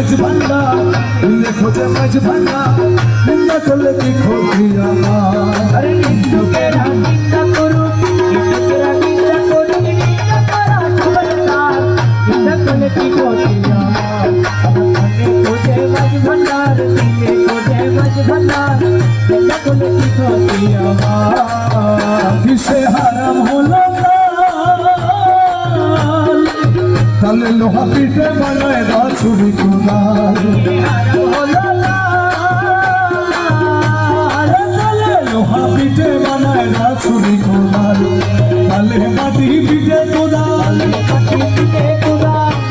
মাঝ ভান্ডা দিলে খোঁজে মাঝ ভান্ডা নিন্দা করলে কি ক্ষতি আমার নিন্দুকেরা নিন্দা করুক নিন্দুকেরা নিন্দা করুক নিন্দা করা সবার কাজ নিন্দা করলে কি ক্ষতি আমার খোঁজে মাঝ ভান্ডার দিলে খোঁজে মাঝ ভান্ডার নিন্দা করলে কি ক্ষতি আমার কিসে হারাম হলো তাহলে লোহা পিঠে বানায় না ছুরি কোদাল লোহা পিঠে বানায় না ছুরি কোদাল তাহলে মাটি পিঠে কোদাল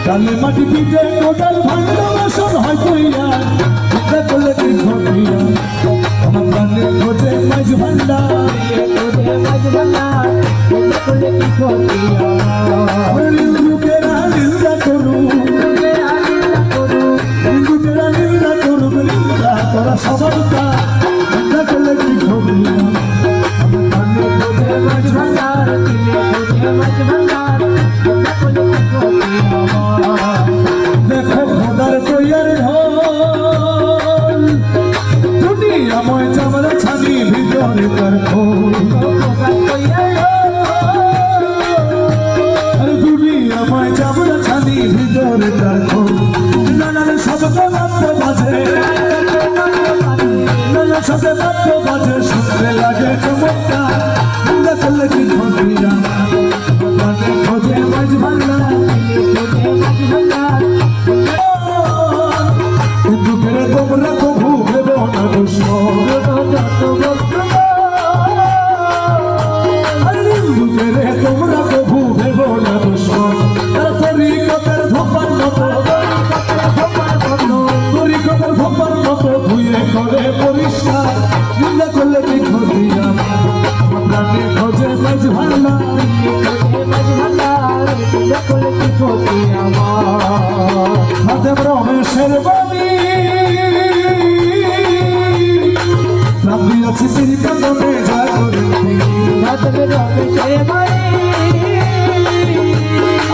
তাহলে মাটি পিঠে কোদাল ভাঙলো বাসন হয় কইয়া দেখো খোদার কইয়ার ঢোল দুনিয়াময় চামড়া ছানি ভিতরে তার খোল দুনিয়াময় চামড়া ছানি ভিতরে তার খোল নানান শব্দ মাত্র বাজে শুনতে লাগে চমৎকার করলে কি পরিষ্কার নিন্দা করলে মাঝ ভান্ডা খাদেব রমেশের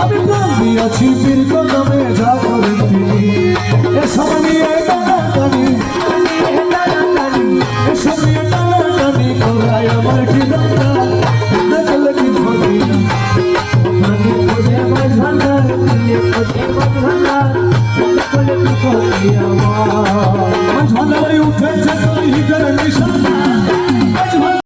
আমি প্রাণ ঝলাই উঠেছে তাই হৃদয় নিশানা।